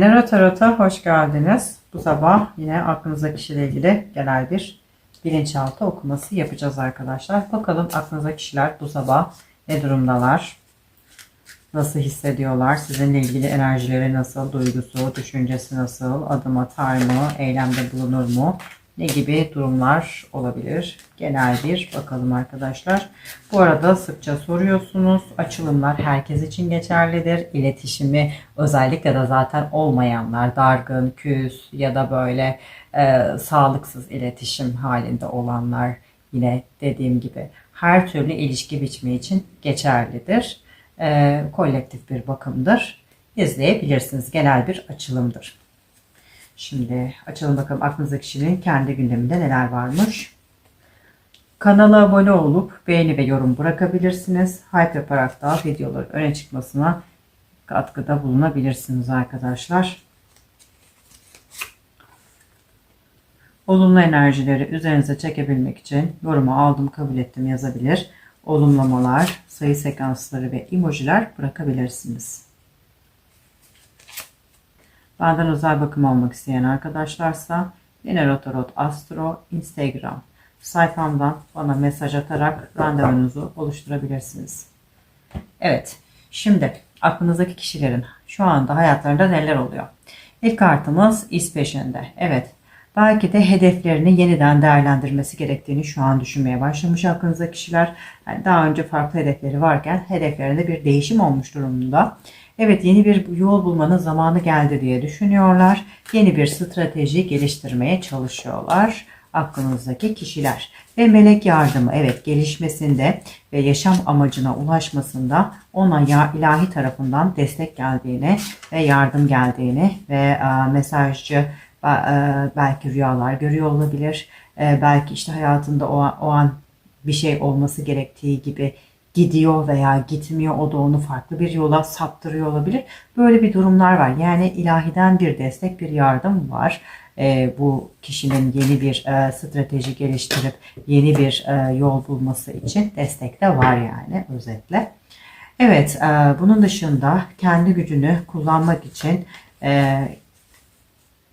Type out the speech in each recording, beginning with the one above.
Lera Tarot'a hoş geldiniz. Bu sabah yine aklınızdaki kişiyle ilgili genel bir bilinçaltı okuması yapacağız arkadaşlar. Bakalım aklınızdaki kişiler bu sabah ne durumdalar? Nasıl hissediyorlar? Sizinle ilgili enerjileri nasıl? Duygusu, düşüncesi nasıl? Adım atar mı? Eylemde bulunur mu? Ne gibi durumlar olabilir? Genel bir bakalım arkadaşlar. Bu arada sıkça soruyorsunuz. Açılımlar herkes için geçerlidir. İletişimi özellikle de zaten olmayanlar, dargın, küs ya da böyle e, sağlıksız iletişim halinde olanlar yine dediğim gibi her türlü ilişki biçimi için geçerlidir. E, kolektif bir bakımdır. İzleyebilirsiniz. Genel bir açılımdır. Şimdi açalım bakalım aklınızdaki kişinin kendi gündeminde neler varmış. Kanala abone olup beğeni ve yorum bırakabilirsiniz. Hype yaparak da videoların öne çıkmasına katkıda bulunabilirsiniz arkadaşlar. Olumlu enerjileri üzerinize çekebilmek için yorumu aldım kabul ettim yazabilir. Olumlamalar, sayı sekansları ve emojiler bırakabilirsiniz. Benden özel bakım almak isteyen arkadaşlarsa yine Tarot Astro Instagram sayfamdan bana mesaj atarak randevunuzu oluşturabilirsiniz. Evet, şimdi aklınızdaki kişilerin şu anda hayatlarında neler oluyor? İlk kartımız iz peşinde. Evet, belki de hedeflerini yeniden değerlendirmesi gerektiğini şu an düşünmeye başlamış aklınızdaki kişiler. Yani daha önce farklı hedefleri varken hedeflerinde bir değişim olmuş durumda. Evet yeni bir yol bulmanın zamanı geldi diye düşünüyorlar. Yeni bir strateji geliştirmeye çalışıyorlar aklınızdaki kişiler. Ve melek yardımı evet gelişmesinde ve yaşam amacına ulaşmasında ona ya ilahi tarafından destek geldiğini ve yardım geldiğini ve e, mesajcı e, belki rüyalar görüyor olabilir. E, belki işte hayatında o, o an bir şey olması gerektiği gibi gidiyor veya gitmiyor o da onu farklı bir yola saptırıyor olabilir. Böyle bir durumlar var. Yani ilahiden bir destek, bir yardım var. E, bu kişinin yeni bir e, strateji geliştirip yeni bir e, yol bulması için destek de var yani özetle. Evet, e, bunun dışında kendi gücünü kullanmak için e,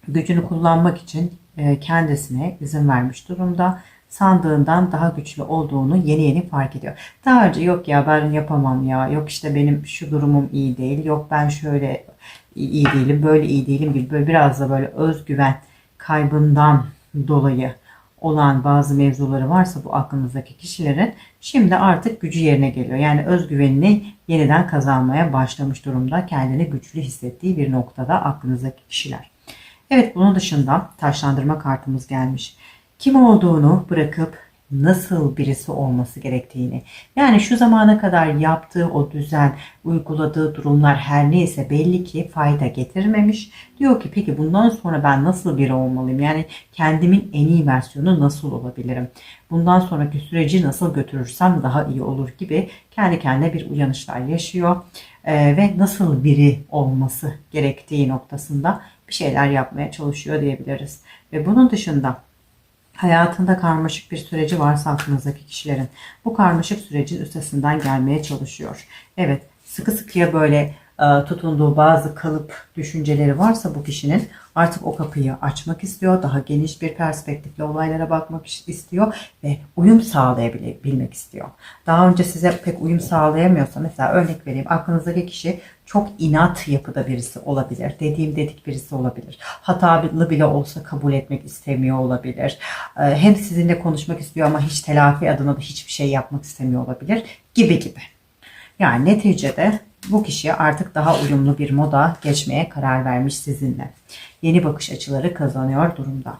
gücünü kullanmak için e, kendisine izin vermiş durumda sandığından daha güçlü olduğunu yeni yeni fark ediyor. Daha önce yok ya ben yapamam ya, yok işte benim şu durumum iyi değil, yok ben şöyle iyi değilim, böyle iyi değilim gibi böyle biraz da böyle özgüven kaybından dolayı olan bazı mevzuları varsa bu aklınızdaki kişilerin şimdi artık gücü yerine geliyor. Yani özgüvenini yeniden kazanmaya başlamış durumda. Kendini güçlü hissettiği bir noktada aklınızdaki kişiler. Evet bunun dışında taşlandırma kartımız gelmiş kim olduğunu bırakıp nasıl birisi olması gerektiğini yani şu zamana kadar yaptığı o düzen uyguladığı durumlar her neyse belli ki fayda getirmemiş. Diyor ki peki bundan sonra ben nasıl biri olmalıyım? Yani kendimin en iyi versiyonu nasıl olabilirim? Bundan sonraki süreci nasıl götürürsem daha iyi olur? gibi kendi kendine bir uyanışlar yaşıyor. Ee, ve nasıl biri olması gerektiği noktasında bir şeyler yapmaya çalışıyor diyebiliriz. Ve bunun dışında hayatında karmaşık bir süreci varsa aklınızdaki kişilerin bu karmaşık sürecin üstesinden gelmeye çalışıyor. Evet sıkı sıkıya böyle tutunduğu bazı kalıp düşünceleri varsa bu kişinin artık o kapıyı açmak istiyor. Daha geniş bir perspektifle olaylara bakmak istiyor ve uyum sağlayabilmek istiyor. Daha önce size pek uyum sağlayamıyorsa mesela örnek vereyim aklınızdaki kişi çok inat yapıda birisi olabilir. Dediğim dedik birisi olabilir. Hatalı bile olsa kabul etmek istemiyor olabilir. E, hem sizinle konuşmak istiyor ama hiç telafi adına da hiçbir şey yapmak istemiyor olabilir gibi gibi. Yani neticede bu kişi artık daha uyumlu bir moda geçmeye karar vermiş sizinle. Yeni bakış açıları kazanıyor durumda.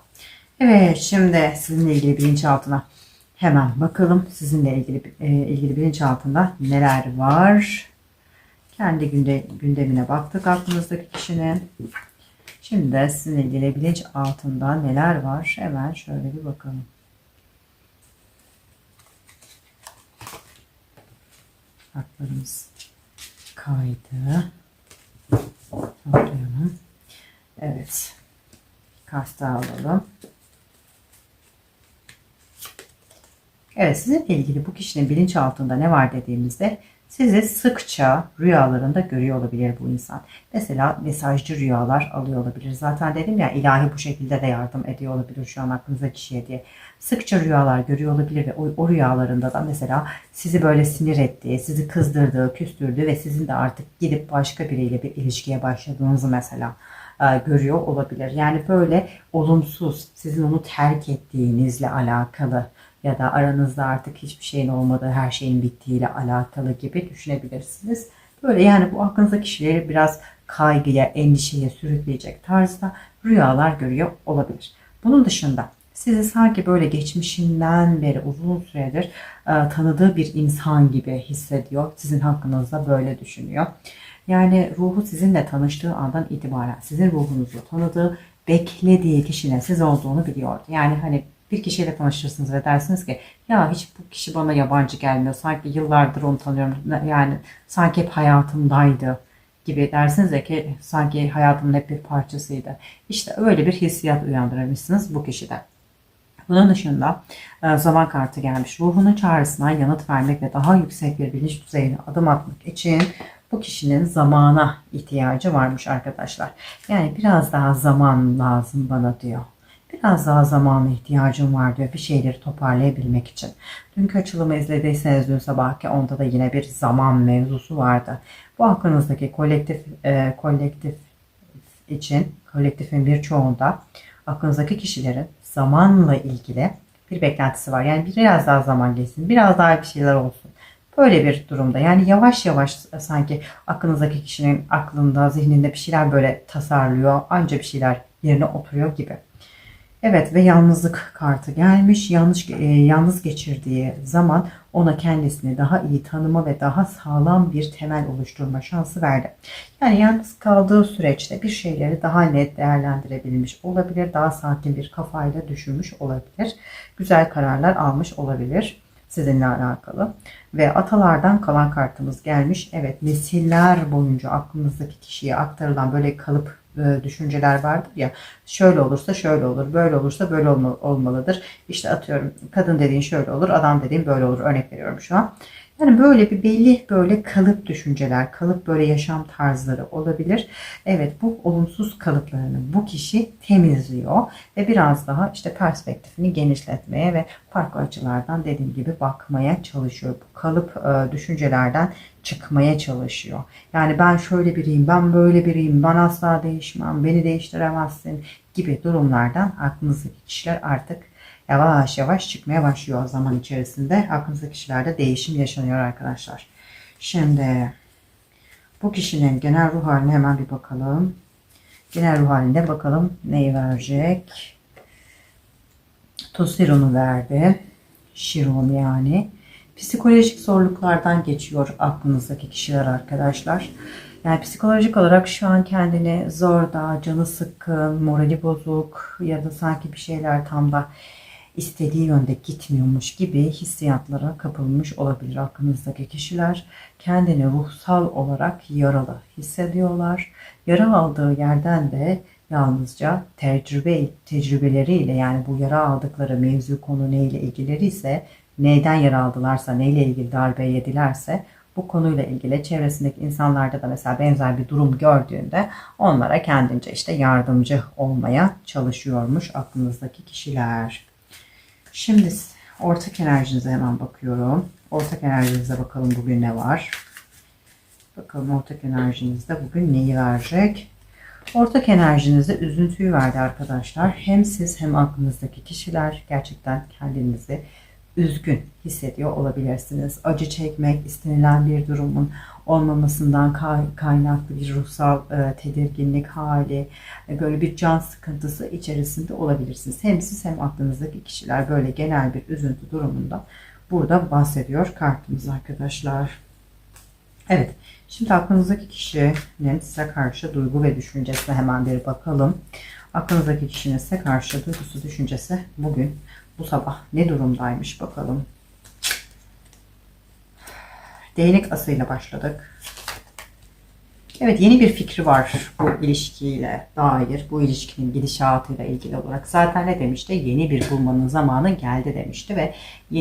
Evet şimdi sizinle ilgili bilinçaltına hemen bakalım. Sizinle ilgili e, ilgili bilinçaltında neler var? Kendi günde, gündemine baktık aklınızdaki kişinin. Şimdi de sizinle ilgili bilinç altında neler var? Hemen şöyle bir bakalım. Kartlarımız kaydı. Toplayalım. Evet. Kart daha alalım. Evet sizinle ilgili bu kişinin bilinç altında ne var dediğimizde sizi sıkça rüyalarında görüyor olabilir bu insan. Mesela mesajcı rüyalar alıyor olabilir. Zaten dedim ya ilahi bu şekilde de yardım ediyor olabilir şu an aklınıza kişiye diye. Sıkça rüyalar görüyor olabilir ve o, o rüyalarında da mesela sizi böyle sinir ettiği, sizi kızdırdığı, küstürdüğü ve sizin de artık gidip başka biriyle bir ilişkiye başladığınızı mesela e, görüyor olabilir. Yani böyle olumsuz, sizin onu terk ettiğinizle alakalı ya da aranızda artık hiçbir şeyin olmadığı, her şeyin bittiğiyle alakalı gibi düşünebilirsiniz. Böyle yani bu aklınızdaki kişileri biraz kaygıya, endişeye sürükleyecek tarzda rüyalar görüyor olabilir. Bunun dışında sizi sanki böyle geçmişinden beri uzun süredir e, tanıdığı bir insan gibi hissediyor. Sizin hakkınızda böyle düşünüyor. Yani ruhu sizinle tanıştığı andan itibaren sizin ruhunuzu tanıdığı, beklediği kişinin siz olduğunu biliyordu. Yani hani bir kişiyle tanışırsınız ve dersiniz ki ya hiç bu kişi bana yabancı gelmiyor. Sanki yıllardır onu tanıyorum. Yani sanki hep hayatımdaydı gibi dersiniz ya ki sanki hayatımın hep bir parçasıydı. İşte öyle bir hissiyat uyandırmışsınız bu kişide. Bunun dışında e, zaman kartı gelmiş. Ruhunun çağrısına yanıt vermek ve daha yüksek bir bilinç düzeyine adım atmak için bu kişinin zamana ihtiyacı varmış arkadaşlar. Yani biraz daha zaman lazım bana diyor. Biraz daha zamana ihtiyacım var diyor bir şeyleri toparlayabilmek için. Dünkü açılımı izlediyseniz dün sabahki onda da yine bir zaman mevzusu vardı. Bu aklınızdaki kolektif e, kolektif için kolektifin birçoğunda aklınızdaki kişilerin zamanla ilgili bir beklentisi var. Yani biraz daha zaman geçsin, biraz daha bir şeyler olsun. Böyle bir durumda yani yavaş yavaş sanki aklınızdaki kişinin aklında, zihninde bir şeyler böyle tasarlıyor. Anca bir şeyler yerine oturuyor gibi. Evet ve yalnızlık kartı gelmiş. Yanlış e, yalnız geçirdiği zaman ona kendisini daha iyi tanıma ve daha sağlam bir temel oluşturma şansı verdi. Yani yalnız kaldığı süreçte bir şeyleri daha net değerlendirebilmiş olabilir. Daha sakin bir kafayla düşünmüş olabilir. Güzel kararlar almış olabilir sizinle alakalı. Ve atalardan kalan kartımız gelmiş. Evet nesiller boyunca aklınızdaki kişiye aktarılan böyle kalıp e, düşünceler vardır ya. Şöyle olursa şöyle olur, böyle olursa böyle olma, olmalıdır. İşte atıyorum kadın dediğin şöyle olur, adam dediğin böyle olur. Örnek veriyorum şu an. Yani böyle bir belli böyle kalıp düşünceler, kalıp böyle yaşam tarzları olabilir. Evet bu olumsuz kalıplarını bu kişi temizliyor ve biraz daha işte perspektifini genişletmeye ve farklı açılardan dediğim gibi bakmaya çalışıyor. Bu kalıp e, düşüncelerden çıkmaya çalışıyor. Yani ben şöyle biriyim, ben böyle biriyim, ben asla değişmem, beni değiştiremezsin gibi durumlardan aklınızdaki kişiler artık yavaş yavaş çıkmaya başlıyor zaman içerisinde. Aklınızdaki kişilerde değişim yaşanıyor arkadaşlar. Şimdi bu kişinin genel ruh haline hemen bir bakalım. Genel ruh halinde bakalım neyi verecek. Tosiron'u verdi. Şiron yani. Psikolojik zorluklardan geçiyor aklınızdaki kişiler arkadaşlar. Yani psikolojik olarak şu an kendini zor da, canı sıkkın, morali bozuk ya da sanki bir şeyler tam da istediği yönde gitmiyormuş gibi hissiyatlara kapılmış olabilir aklınızdaki kişiler. Kendini ruhsal olarak yaralı hissediyorlar. Yara aldığı yerden de yalnızca tecrübe tecrübeleriyle yani bu yara aldıkları mevzu konu neyle ilgileri ise neyden yara aldılarsa neyle ilgili darbe yedilerse bu konuyla ilgili çevresindeki insanlarda da mesela benzer bir durum gördüğünde onlara kendince işte yardımcı olmaya çalışıyormuş aklınızdaki kişiler. Şimdi ortak enerjinize hemen bakıyorum. Ortak enerjinize bakalım bugün ne var. Bakalım ortak enerjinizde bugün neyi verecek? Ortak enerjinizde üzüntüyü verdi arkadaşlar. Hem siz hem aklınızdaki kişiler gerçekten kendinizi üzgün hissediyor olabilirsiniz. Acı çekmek, istenilen bir durumun olmamasından kaynaklı bir ruhsal e, tedirginlik hali, e, böyle bir can sıkıntısı içerisinde olabilirsiniz. Hem siz hem aklınızdaki kişiler böyle genel bir üzüntü durumunda burada bahsediyor kartımız arkadaşlar. Evet, şimdi aklınızdaki kişinin size karşı duygu ve düşüncesine hemen bir bakalım. Aklınızdaki kişinin size karşı duygusu, düşüncesi bugün bu sabah ne durumdaymış bakalım. Değnek asıyla başladık. Evet yeni bir fikri var bu ilişkiyle dair, bu ilişkinin gidişatıyla ilgili olarak. Zaten ne demişti? Yeni bir bulmanın zamanı geldi demişti ve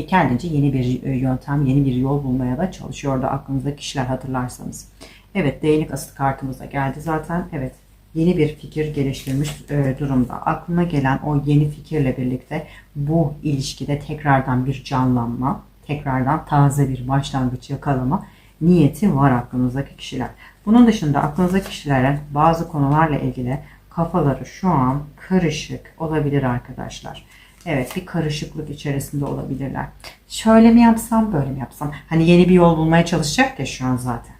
kendince yeni bir e, yöntem, yeni bir yol bulmaya da çalışıyordu aklınızdaki kişiler hatırlarsanız. Evet değnek asıl kartımıza geldi zaten. Evet yeni bir fikir geliştirmiş e, durumda. Aklına gelen o yeni fikirle birlikte bu ilişkide tekrardan bir canlanma, tekrardan taze bir başlangıç yakalama niyeti var aklınızdaki kişiler. Bunun dışında aklınızdaki kişilerin bazı konularla ilgili kafaları şu an karışık olabilir arkadaşlar. Evet bir karışıklık içerisinde olabilirler. Şöyle mi yapsam böyle mi yapsam? Hani yeni bir yol bulmaya çalışacak ya şu an zaten.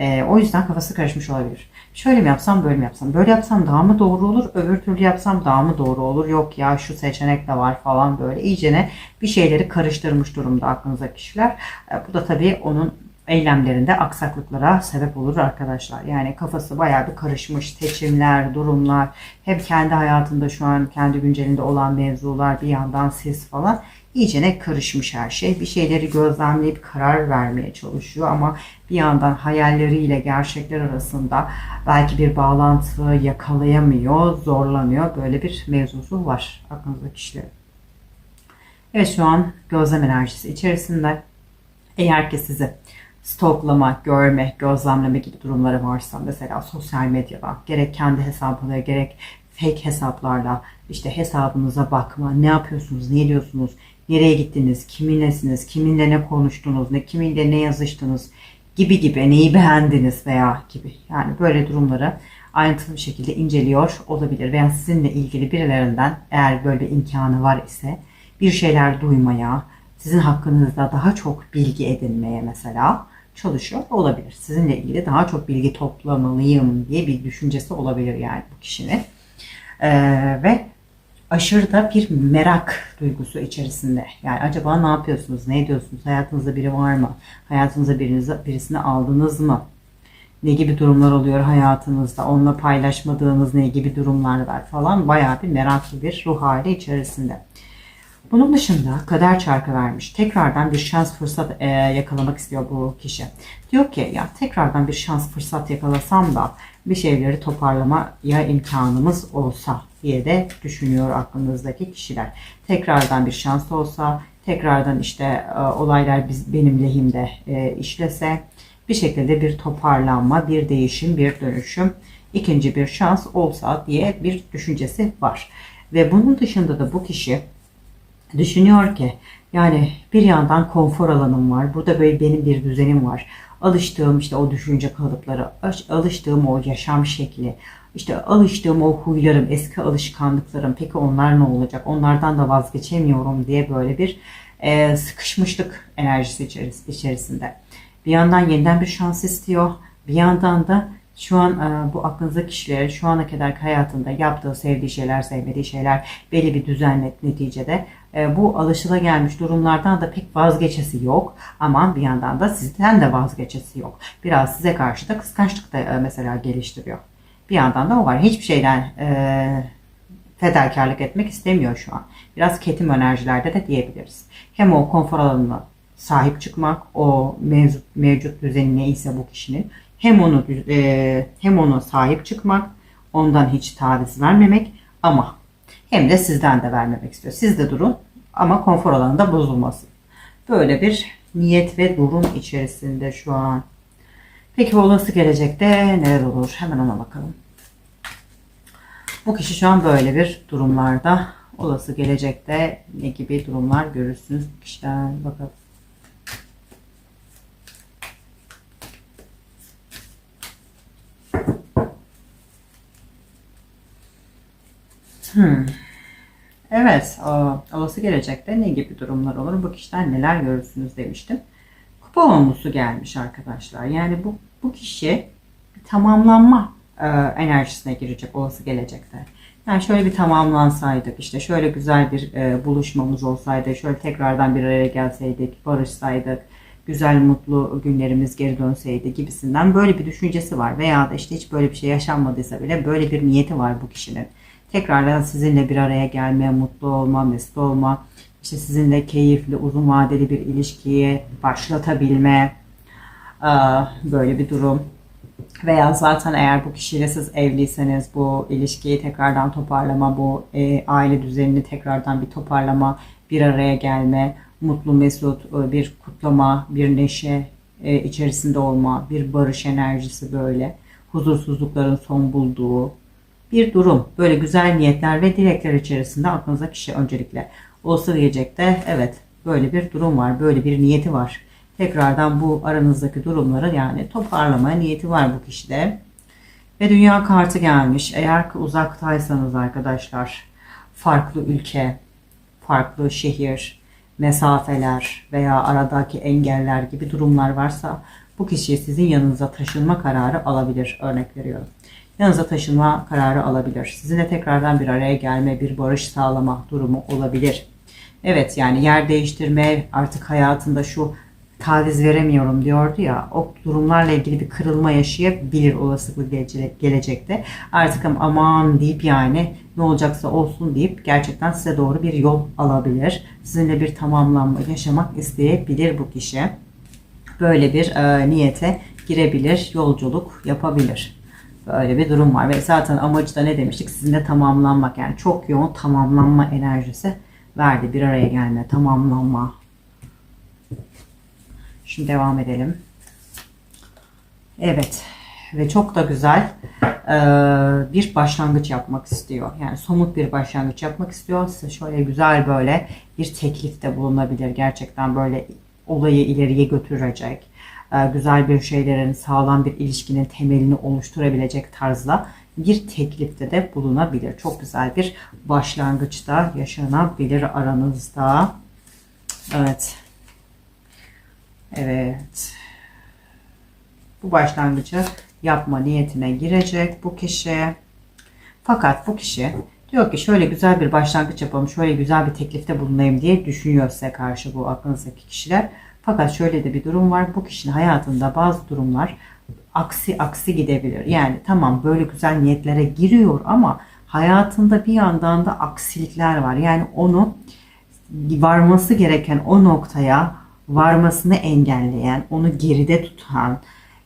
Ee, o yüzden kafası karışmış olabilir. Şöyle mi yapsam böyle mi yapsam? Böyle yapsam daha mı doğru olur? Öbür türlü yapsam daha mı doğru olur? Yok ya şu seçenek de var falan böyle. İyicene bir şeyleri karıştırmış durumda aklınızdaki kişiler. Ee, bu da tabii onun eylemlerinde aksaklıklara sebep olur arkadaşlar. Yani kafası bayağı bir karışmış seçimler, durumlar, hem kendi hayatında şu an kendi güncelinde olan mevzular bir yandan siz falan iyicene karışmış her şey. Bir şeyleri gözlemleyip karar vermeye çalışıyor ama bir yandan hayalleriyle gerçekler arasında belki bir bağlantı yakalayamıyor, zorlanıyor. Böyle bir mevzusu var aklınızda kişilerin. Evet şu an gözlem enerjisi içerisinde eğer ki sizi stoklama, görme, gözlemleme gibi durumları varsa mesela sosyal medyada gerek kendi hesabına gerek fake hesaplarla işte hesabınıza bakma, ne yapıyorsunuz, ne ediyorsunuz, nereye gittiniz, kiminlesiniz, kiminle ne konuştunuz, ne kiminle ne yazıştınız gibi gibi neyi beğendiniz veya gibi. Yani böyle durumları ayrıntılı bir şekilde inceliyor olabilir veya sizinle ilgili birilerinden eğer böyle imkanı var ise bir şeyler duymaya, sizin hakkınızda daha çok bilgi edinmeye mesela çalışıyor olabilir. Sizinle ilgili daha çok bilgi toplamalıyım diye bir düşüncesi olabilir yani bu kişinin. Ee, ve aşırı da bir merak duygusu içerisinde. Yani acaba ne yapıyorsunuz, ne ediyorsunuz, hayatınızda biri var mı, hayatınıza birinizi, birisini aldınız mı, ne gibi durumlar oluyor hayatınızda, onunla paylaşmadığınız ne gibi durumlar var falan bayağı bir meraklı bir ruh hali içerisinde. Bunun dışında kader çarkı vermiş. Tekrardan bir şans fırsat e, yakalamak istiyor bu kişi. Diyor ki ya tekrardan bir şans fırsat yakalasam da bir şeyleri toparlamaya imkanımız olsa diye de düşünüyor aklınızdaki kişiler. Tekrardan bir şans olsa, tekrardan işte e, olaylar biz, benim lehimde e, işlese, bir şekilde bir toparlanma, bir değişim, bir dönüşüm, ikinci bir şans olsa diye bir düşüncesi var. Ve bunun dışında da bu kişi düşünüyor ki yani bir yandan konfor alanım var. Burada böyle benim bir düzenim var. Alıştığım işte o düşünce kalıpları, alıştığım o yaşam şekli, işte alıştığım o huylarım, eski alışkanlıklarım. Peki onlar ne olacak? Onlardan da vazgeçemiyorum diye böyle bir e, sıkışmışlık enerjisi içerisinde. Bir yandan yeniden bir şans istiyor. Bir yandan da şu an e, bu aklınızda kişilere şu ana kadar hayatında yaptığı, sevdiği şeyler, sevmediği şeyler belli bir düzenle neticede e, bu alışılagelmiş durumlardan da pek vazgeçesi yok. Ama bir yandan da sizden de vazgeçesi yok. Biraz size karşı da kıskançlık da e, mesela geliştiriyor. Bir yandan da o var. Hiçbir şeyden e, fedakarlık etmek istemiyor şu an. Biraz ketim enerjilerde de diyebiliriz. Hem o konfor alanına sahip çıkmak, o mevcut, mevcut düzeni neyse bu kişinin hem onu e, hem ona sahip çıkmak, ondan hiç taviz vermemek ama hem de sizden de vermemek istiyor. Siz de durun ama konfor alanında bozulmasın. Böyle bir niyet ve durum içerisinde şu an. Peki olası gelecekte neler olur? Hemen ona bakalım. Bu kişi şu an böyle bir durumlarda. Olası gelecekte ne gibi durumlar görürsünüz bu kişiden bakalım. Hmm. Evet, olası gelecekte ne gibi durumlar olur? Bu kişiden neler görürsünüz demiştim. Kupa olmusu gelmiş arkadaşlar. Yani bu, bu kişi bir tamamlanma e, enerjisine girecek olası gelecekte. Yani şöyle bir tamamlansaydık, işte şöyle güzel bir e, buluşmamız olsaydı, şöyle tekrardan bir araya gelseydik, barışsaydık, güzel mutlu günlerimiz geri dönseydi gibisinden böyle bir düşüncesi var. Veya da işte hiç böyle bir şey yaşanmadıysa bile böyle bir niyeti var bu kişinin tekrardan sizinle bir araya gelme, mutlu olma, mesut olma, işte sizinle keyifli, uzun vadeli bir ilişkiyi başlatabilme, böyle bir durum. veya zaten eğer bu kişiyle siz evliyseniz bu ilişkiyi tekrardan toparlama, bu e, aile düzenini tekrardan bir toparlama, bir araya gelme, mutlu mesut e, bir kutlama, bir neşe e, içerisinde olma, bir barış enerjisi böyle, huzursuzlukların son bulduğu bir durum. Böyle güzel niyetler ve dilekler içerisinde aklınıza kişi öncelikle olsa gelecekte evet böyle bir durum var, böyle bir niyeti var tekrardan bu aranızdaki durumları yani toparlama niyeti var bu kişide. Ve dünya kartı gelmiş. Eğer ki uzaktaysanız arkadaşlar farklı ülke, farklı şehir, mesafeler veya aradaki engeller gibi durumlar varsa bu kişi sizin yanınıza taşınma kararı alabilir. Örnek veriyorum. Yanınıza taşınma kararı alabilir. Sizinle tekrardan bir araya gelme, bir barış sağlama durumu olabilir. Evet yani yer değiştirme, artık hayatında şu taviz veremiyorum diyordu ya o durumlarla ilgili bir kırılma yaşayabilir olasılıklı gelecekte. Artık aman deyip yani ne olacaksa olsun deyip gerçekten size doğru bir yol alabilir. Sizinle bir tamamlanma yaşamak isteyebilir bu kişi. Böyle bir e, niyete girebilir, yolculuk yapabilir. Böyle bir durum var ve zaten amacı da ne demiştik? Sizinle tamamlanmak yani çok yoğun tamamlanma enerjisi verdi. Bir araya gelme, tamamlanma, Şimdi devam edelim. Evet ve çok da güzel bir başlangıç yapmak istiyor. Yani somut bir başlangıç yapmak istiyor. Size şöyle güzel böyle bir teklifte bulunabilir. Gerçekten böyle olayı ileriye götürecek. Güzel bir şeylerin sağlam bir ilişkinin temelini oluşturabilecek tarzda bir teklifte de bulunabilir. Çok güzel bir başlangıçta yaşanabilir aranızda. Evet. Evet. Bu başlangıcı yapma niyetine girecek bu kişi. Fakat bu kişi diyor ki şöyle güzel bir başlangıç yapalım, şöyle güzel bir teklifte bulunayım diye düşünüyor size karşı bu aklınızdaki kişiler. Fakat şöyle de bir durum var. Bu kişinin hayatında bazı durumlar aksi aksi gidebilir. Yani tamam böyle güzel niyetlere giriyor ama hayatında bir yandan da aksilikler var. Yani onu varması gereken o noktaya varmasını engelleyen, onu geride tutan,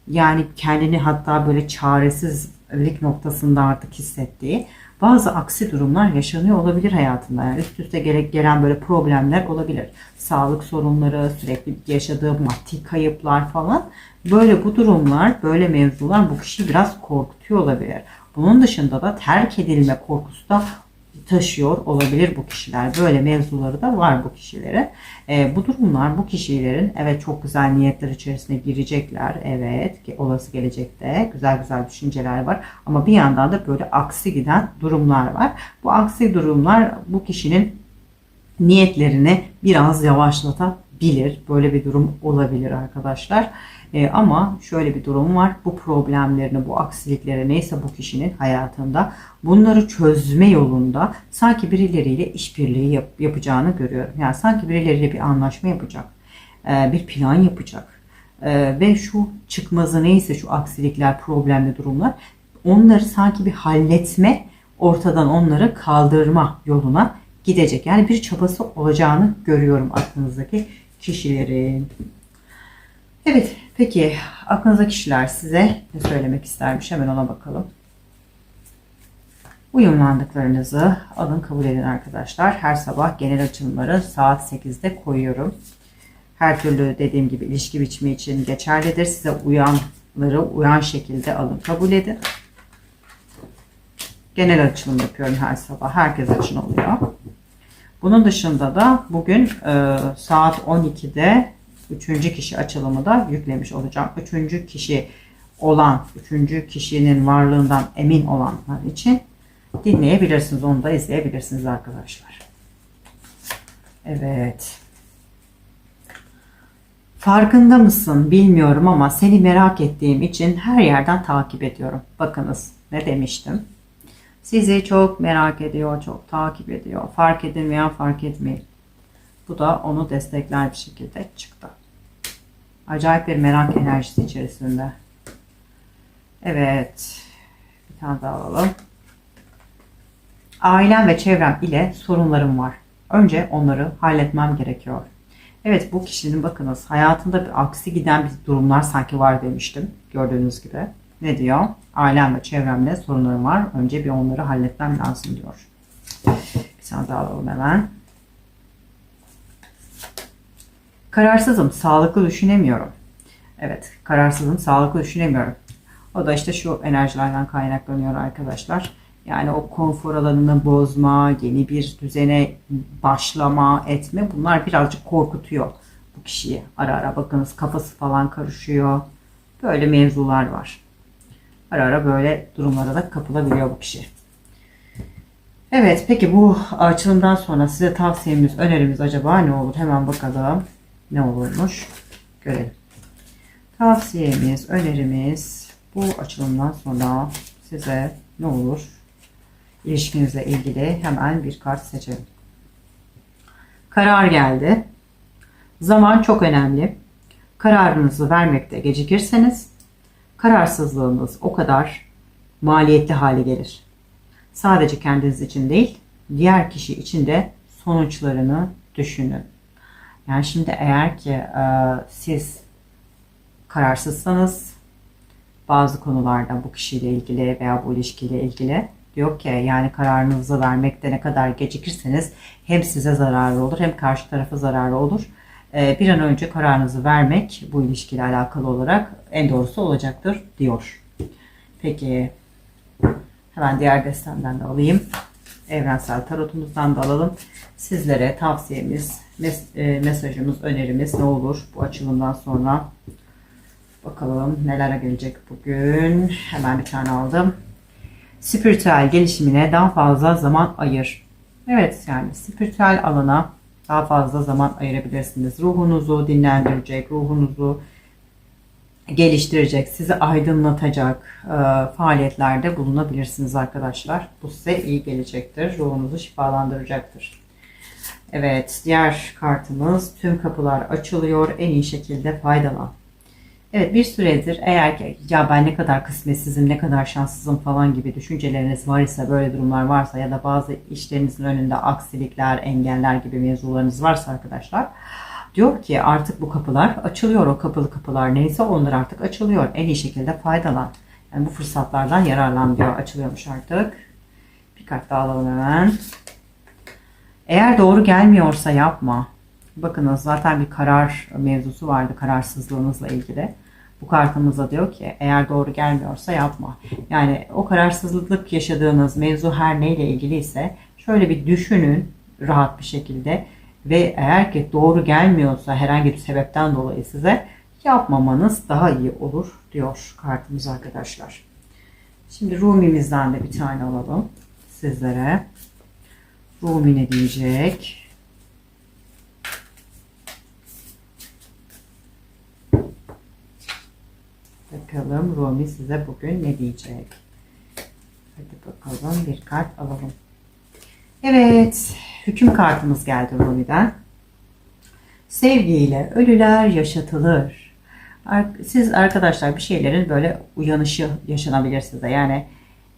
yani kendini hatta böyle çaresizlik noktasında artık hissettiği bazı aksi durumlar yaşanıyor olabilir hayatında. Yani üst üste gerek gelen böyle problemler olabilir. Sağlık sorunları, sürekli yaşadığı maddi kayıplar falan. Böyle bu durumlar, böyle mevzular bu kişiyi biraz korkutuyor olabilir. Bunun dışında da terk edilme korkusu da taşıyor olabilir bu kişiler. Böyle mevzuları da var bu kişilere. E, bu durumlar bu kişilerin evet çok güzel niyetler içerisine girecekler. Evet olası gelecekte güzel güzel düşünceler var. Ama bir yandan da böyle aksi giden durumlar var. Bu aksi durumlar bu kişinin niyetlerini biraz yavaşlatabilir. Böyle bir durum olabilir arkadaşlar. E, ama şöyle bir durum var. Bu problemlerini, bu aksilikleri neyse bu kişinin hayatında bunları çözme yolunda sanki birileriyle işbirliği yap, yapacağını görüyorum. Yani sanki birileriyle bir anlaşma yapacak. E, bir plan yapacak. E, ve şu çıkmazı neyse şu aksilikler, problemli durumlar onları sanki bir halletme, ortadan onları kaldırma yoluna gidecek. Yani bir çabası olacağını görüyorum aklınızdaki kişilerin. Evet, peki aklınıza kişiler size ne söylemek istermiş? Hemen ona bakalım. Uyumlandıklarınızı alın kabul edin arkadaşlar. Her sabah genel açılımları saat 8'de koyuyorum. Her türlü dediğim gibi ilişki biçimi için geçerlidir. Size uyanları uyan şekilde alın kabul edin. Genel açılım yapıyorum her sabah. Herkes için oluyor. Bunun dışında da bugün e, saat 12'de üçüncü kişi açılımı da yüklemiş olacağım. Üçüncü kişi olan, üçüncü kişinin varlığından emin olanlar için dinleyebilirsiniz. Onu da izleyebilirsiniz arkadaşlar. Evet. Farkında mısın bilmiyorum ama seni merak ettiğim için her yerden takip ediyorum. Bakınız ne demiştim. Sizi çok merak ediyor, çok takip ediyor. Fark edin veya fark etmeyin. Bu da onu destekler bir şekilde çıktı. Acayip bir merak enerjisi içerisinde. Evet. Bir tane daha alalım. Ailem ve çevrem ile sorunlarım var. Önce onları halletmem gerekiyor. Evet bu kişinin bakınız hayatında bir aksi giden bir durumlar sanki var demiştim. Gördüğünüz gibi. Ne diyor? Ailem ve çevremde sorunlarım var. Önce bir onları halletmem lazım diyor. Bir tane daha alalım hemen. Kararsızım, sağlıklı düşünemiyorum. Evet, kararsızım, sağlıklı düşünemiyorum. O da işte şu enerjilerden kaynaklanıyor arkadaşlar. Yani o konfor alanını bozma, yeni bir düzene başlama, etme bunlar birazcık korkutuyor bu kişiyi. Ara ara bakınız kafası falan karışıyor. Böyle mevzular var. Ara ara böyle durumlara da kapılabiliyor bu kişi. Evet peki bu açılımdan sonra size tavsiyemiz, önerimiz acaba ne olur? Hemen bakalım ne olurmuş. Görelim. Tavsiyemiz, önerimiz bu açılımdan sonra size ne olur? İlişkinizle ilgili hemen bir kart seçelim. Karar geldi. Zaman çok önemli. Kararınızı vermekte gecikirseniz kararsızlığınız o kadar maliyetli hale gelir. Sadece kendiniz için değil, diğer kişi için de sonuçlarını düşünün. Yani şimdi eğer ki e, siz kararsızsanız bazı konularda bu kişiyle ilgili veya bu ilişkiyle ilgili diyor ki yani kararınızı vermekte ne kadar gecikirseniz hem size zararlı olur hem karşı tarafa zararlı olur. Ee, bir an önce kararınızı vermek bu ilişkiyle alakalı olarak en doğrusu olacaktır diyor. Peki hemen diğer destemden de alayım. Evrensel tarotumuzdan da alalım. Sizlere tavsiyemiz, mes- e, mesajımız, önerimiz ne olur bu açılımdan sonra? Bakalım neler gelecek bugün. Hemen bir tane aldım. Spiritüel gelişimine daha fazla zaman ayır. Evet yani spiritüel alana daha fazla zaman ayırabilirsiniz. Ruhunuzu dinlendirecek, ruhunuzu geliştirecek, sizi aydınlatacak e, faaliyetlerde bulunabilirsiniz arkadaşlar. Bu size iyi gelecektir. Ruhunuzu şifalandıracaktır. Evet, diğer kartımız tüm kapılar açılıyor. En iyi şekilde faydalan. Evet bir süredir eğer ki ya ben ne kadar kısmetsizim, ne kadar şanssızım falan gibi düşünceleriniz var ise, böyle durumlar varsa ya da bazı işlerinizin önünde aksilikler, engeller gibi mevzularınız varsa arkadaşlar diyor ki artık bu kapılar açılıyor. O kapalı kapılar neyse onlar artık açılıyor. En iyi şekilde faydalan. Yani bu fırsatlardan yararlan diyor. Açılıyormuş artık. Bir kart daha alalım hemen. Eğer doğru gelmiyorsa yapma. Bakınız zaten bir karar mevzusu vardı kararsızlığınızla ilgili. Bu kartımızda diyor ki eğer doğru gelmiyorsa yapma. Yani o kararsızlık yaşadığınız mevzu her neyle ilgiliyse şöyle bir düşünün rahat bir şekilde ve eğer ki doğru gelmiyorsa herhangi bir sebepten dolayı size yapmamanız daha iyi olur diyor kartımız arkadaşlar. Şimdi Rumi'mizden de bir tane alalım sizlere. Rumi ne diyecek? Bakalım Rumi size bugün ne diyecek? Hadi bakalım bir kart alalım. Evet, hüküm kartımız geldi Rumi'den. Sevgiyle ölüler yaşatılır. Siz arkadaşlar bir şeylerin böyle uyanışı yaşanabilir size. Yani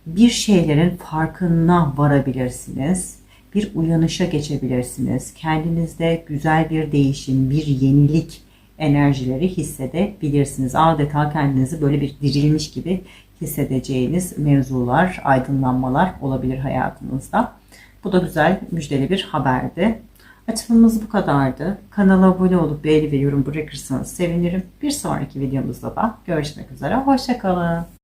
bir şeylerin farkına varabilirsiniz. Bir uyanışa geçebilirsiniz. Kendinizde güzel bir değişim, bir yenilik enerjileri hissedebilirsiniz. Adeta kendinizi böyle bir dirilmiş gibi hissedeceğiniz mevzular, aydınlanmalar olabilir hayatınızda. Bu da güzel, müjdeli bir haberdi. Açılımımız bu kadardı. Kanala abone olup beğeni ve yorum bırakırsanız sevinirim. Bir sonraki videomuzda da görüşmek üzere. Hoşçakalın.